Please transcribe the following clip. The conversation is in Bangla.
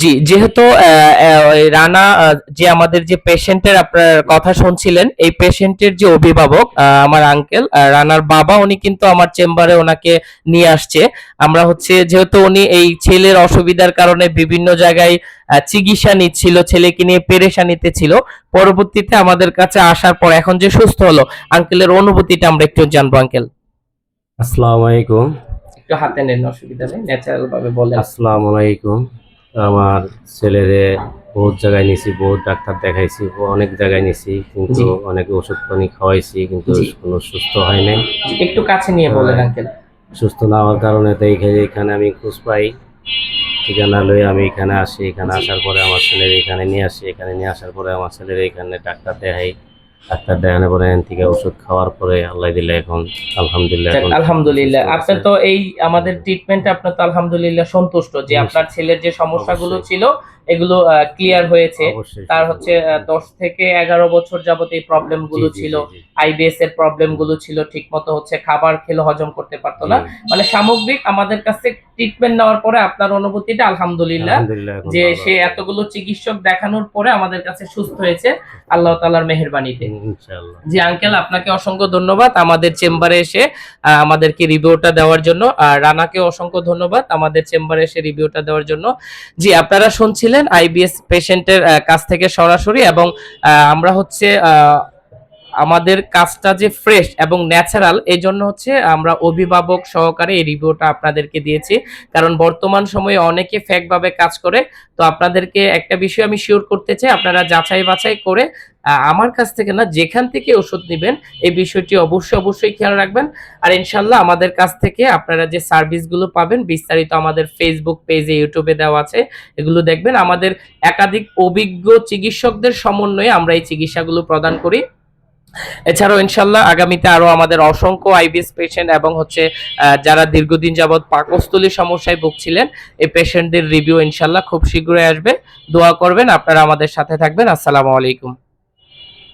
জি, যেহেতু রানা যে আমাদের যে পেশেন্টের আপনার কথা শুনছিলেন, এই পেশেন্টের যে অভিভাবক আমার আঙ্কেল রানার বাবা, উনি কিন্তু আমার চেম্বারে ওনাকে নিয়ে আসছে। আমরা হচ্ছে, যেহেতু উনি এই ছেলের অসুবিধার কারণে বিভিন্ন জায়গায় চিকিৎসা নিচ্ছিল, ছেলেকে নিয়ে পেরেশানিতে ছিল, পরবর্তীতে আমাদের কাছে আসার পর এখন যে সুস্থ হলো আঙ্কেলের অনুভূতিটা আমরা একটু জানব আঙ্কেল আসসালামু আলাইকুম। একটু হাতে নেন অসুবিধা নেই ন্যাচারাল ভাবে বলেন। আসসালামু আলাইকুম। আমার ছেলেরে বহুত জায়গায় নিছি বহুত ডাক্তার দেখাইছি অনেক জায়গায় নিছি কিন্তু অনেক ওষুধ পানি খাওয়াইছি কিন্তু কোনো সুস্থ হয় নাই। একটু কাছে নিয়ে বলেন হ্যাঁ। আঙ্কেল। সুস্থ না হওয়ার কারণে তো এখানে আমি খোঁজ পাই। ঠিকানা লয়ে আমি এখানে আসি এখানে আসার পরে আমার ছেলের এখানে নিয়ে আসি এখানে নিয়ে আসার পরে আমার ছেলের এখানে ডাক্তার দেখাই। ডাক্তার দেখানো পরে থেকে ওষুধ খাওয়ার পরে আল্লাহ দিলে এখন আলহামদুলিল্লাহ আলহামদুলিল্লাহ। আপনার আপনি তো এই আমাদের ট্রিটমেন্টে আপনার তো আলহামদুলিল্লাহ সন্তুষ্ট যে আপনার ছেলের যে সমস্যাগুলো গুলো ছিল এগুলো ক্লিয়ার হয়েছে। তার হচ্ছে দশ থেকে এগারো বছর যাবত এই প্রবলেমগুলো ছিল। আইবিএস এর প্রবলেমগুলো ছিল ঠিক মতো হচ্ছে খাবার খেলে হজম করতে পারতো না। মানে সামগ্রিক আমাদের কাছে ট্রিটমেন্ট নেওয়ার পরে আপনার অনুভূতিটা আলহামদুলিল্লাহ যে সে এতগুলো চিকিৎসক দেখানোর পরে আমাদের কাছে সুস্থ হয়েছে। আল্লাহ তালার মেহেরবানিতে। জি আঙ্কেল আপনাকে অসংখ্য ধন্যবাদ আমাদের চেম্বারে এসে আমাদেরকে রিভিউটা দেওয়ার জন্য। আর রানাকে অসংখ্য ধন্যবাদ আমাদের চেম্বারে এসে রিভিউটা দেওয়ার জন্য। জি আপনারা শুনছিলেন আইবিএস পেশেন্টের কাছ থেকে সরাসরি এবং আমরা হচ্ছে আমাদের কাজটা যে ফ্রেশ এবং ন্যাচারাল এই জন্য হচ্ছে আমরা অভিভাবক সহকারে এই রিভিউটা আপনাদেরকে দিয়েছি। কারণ বর্তমান সময়ে অনেকে ফেক ভাবে কাজ করে। তো আপনাদেরকে একটা বিষয় আমি শিওর করতে চাই, আপনারা যাচাই বাছাই করে আমার কাছ থেকে না, যেখান থেকে ওষুধ নেবেন, এই বিষয়টি অবশ্যই অবশ্যই খেয়াল রাখবেন। আর ইনশাল্লাহ আমাদের কাছ থেকে আপনারা যে সার্ভিসগুলো পাবেন, বিস্তারিত আমাদের ফেসবুক পেজে ইউটিউবে দেওয়া আছে, এগুলো দেখবেন। আমাদের একাধিক অভিজ্ঞ চিকিৎসকদের সমন্বয়ে আমরা এই চিকিৎসাগুলো প্রদান করি। এছাড়াও ইনশাল্লাহ আগামীতে আরও আমাদের অসংখ্য আইবিএস পেশেন্ট এবং হচ্ছে যারা দীর্ঘদিন যাবৎ পাকস্থলীর সমস্যায় ভুগছিলেন, এই পেশেন্টদের রিভিউ ইনশাল্লাহ খুব শীঘ্রই আসবে। দোয়া করবেন, আপনারা আমাদের সাথে থাকবেন। আসসালামু আলাইকুম।